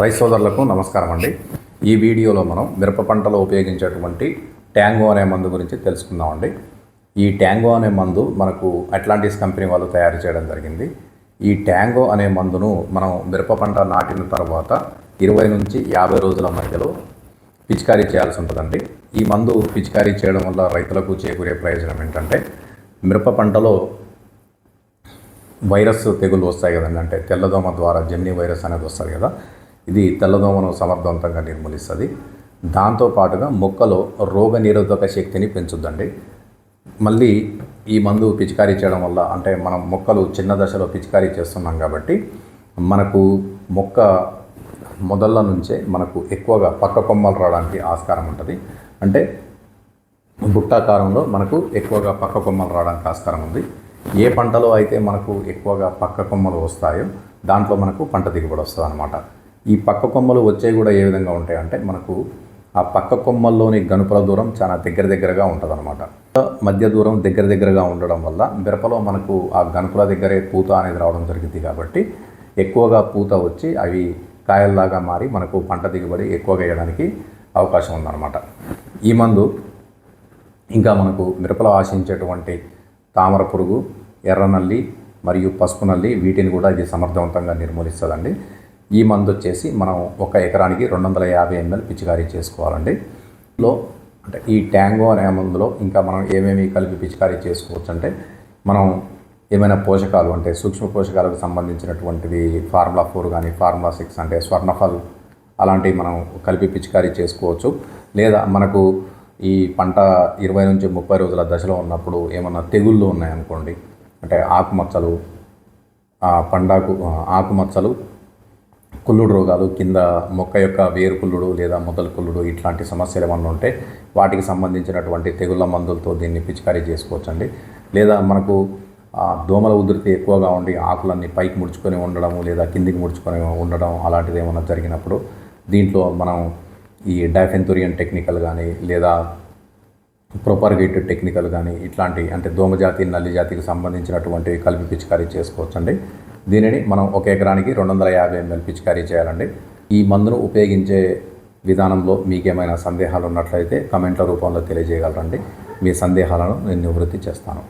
Rice సోదరులకు నమస్కారం అండి. ఈ వీడియోలో మనం మిరప పంటలో ఉపయోగించేటువంటి ట్యాంగో అనే మందు గురించి తెలుసుకుందామండి ఈ ట్యాంగో అనే మందు మనకు అట్లాంటిస్ కంపెనీ వాళ్ళు తయారు చేయడం జరిగింది. ఈ ట్యాంగో అనే మందును మనం మిరప పంట నాటిన తర్వాత ఇరవై నుంచి యాభై రోజుల మధ్యలో పిచికారీ చేయాల్సి ఉంటుందండి. ఈ మందు పిచికారీ చేయడం వల్ల రైతులకు చేకూరే ప్రయోజనం ఏంటంటే మిరప పంటలో వైరస్ తెగులు వస్తాయి కదండి. అంటే తెల్లదోమ ద్వారా జెమిని వైరస్ అనేది వస్తుంది కదా. ఇది తెల్లదోమను సమర్థవంతంగా నిర్మూలిస్తుంది. దాంతోపాటుగా మొక్కలో రోగ నిరోధక శక్తిని పెంచుద్దండి. మళ్ళీ ఈ మందు పిచికారీ చేయడం వల్ల అంటే మనం మొక్కలు చిన్న దశలో పిచికారీ చేస్తున్నాం కాబట్టి మనకు మొక్క మొదళ్ళ నుంచే మనకు ఎక్కువగా పక్క కొమ్మలు రావడానికి ఆస్కారం ఉంటుంది. అంటే బుట్టాకారంలో మనకు ఎక్కువగా పక్క కొమ్మలు రావడానికి ఆస్కారం ఉంది. ఏ పంటలో అయితే మనకు ఎక్కువగా పక్క కొమ్మలు వస్తాయో దాంట్లో మనకు పంట దిగుబడి వస్తుంది అనమాట ఈ పక్క కొమ్మలు వచ్చేవి కూడా ఏ విధంగా ఉంటాయి అంటే మనకు ఆ పక్క కొమ్మల్లోని గనుపుల దూరం చాలా దగ్గర దగ్గరగా ఉంటుందన్నమాట. మధ్య దూరం దగ్గర దగ్గరగా ఉండడం వల్ల మిరపలో మనకు ఆ గనుపుల దగ్గరే పూత అనేది రావడం జరిగింది కాబట్టి ఎక్కువగా పూత వచ్చి అవి కాయల్లాగా మారి మనకు పంట దిగుబడి ఎక్కువగా వేయడానికి అవకాశం ఉందన్నమాట. ఈ మందు ఇంకా మనకు మిరపలో ఆశించేటువంటి తామర పురుగు ఎర్రనల్లి మరియు పసుపు నల్లి వీటిని కూడా ఇది సమర్థవంతంగా నిర్మూలిస్తుందండి. ఈ మందు వచ్చేసి మనం ఒక ఎకరానికి రెండు వందల యాభై ఎంఎల్ పిచికారీ చేసుకోవాలండి. లో అంటే ఈ ట్యాంగో అనే మందులో ఇంకా మనం ఏమేమి కలిపి పిచికారీ చేసుకోవచ్చు అంటే మనం ఏమైనా పోషకాలు అంటే సూక్ష్మ పోషకాలకు సంబంధించినటువంటివి ఫార్ములా ఫోర్ కానీ ఫార్ములా సిక్స్ అంటే స్వర్ణఫల్ అలాంటివి మనం కలిపి పిచికారీ చేసుకోవచ్చు. లేదా మనకు ఈ పంట ఇరవై నుంచి ముప్పై రోజుల దశలో ఉన్నప్పుడు ఏమన్నా తెగుళ్ళు ఉన్నాయనుకోండి అంటే ఆకుమచ్చలు పండాకు ఆకుమచ్చలు కుళ్ళుడు రోగాలు కింద మొక్క యొక్క వేరు కుళ్ళుడు లేదా మొదలు కుళ్ళుడు ఇట్లాంటి సమస్యలు ఏమన్నా ఉంటే వాటికి సంబంధించినటువంటి తెగుళ్ళ మందులతో దీన్ని పిచికారీ చేసుకోవచ్చండి. లేదా మనకు దోమల ఉధృతి ఎక్కువగా ఉండి ఆకులన్నీ పైకి ముడుచుకొని ఉండడము లేదా కిందికి ముడుచుకొని ఉండడం అలాంటిది ఏమైనా జరిగినప్పుడు దీంట్లో మనం ఈ డైఫెంతురియన్ టెక్నికల్ కానీ లేదా ప్రొపర్గేటెడ్ టెక్నికల్ కానీ ఇట్లాంటి అంటే దోమజాతి నల్లి జాతికి సంబంధించినటువంటి కలిపి పిచికారీ చేసుకోవచ్చండి. దీనిని మనం ఒక ఎకరానికి రెండు వందల యాభై ఎంఎల్ పిచికారీ చేయాలండి. ఈ మందును ఉపయోగించే విధానంలో మీకేమైనా సందేహాలు ఉన్నట్లయితే కమెంట్ల రూపంలో తెలియజేయగలరండి. మీ సందేహాలను నేను నివృత్తి చేస్తాను.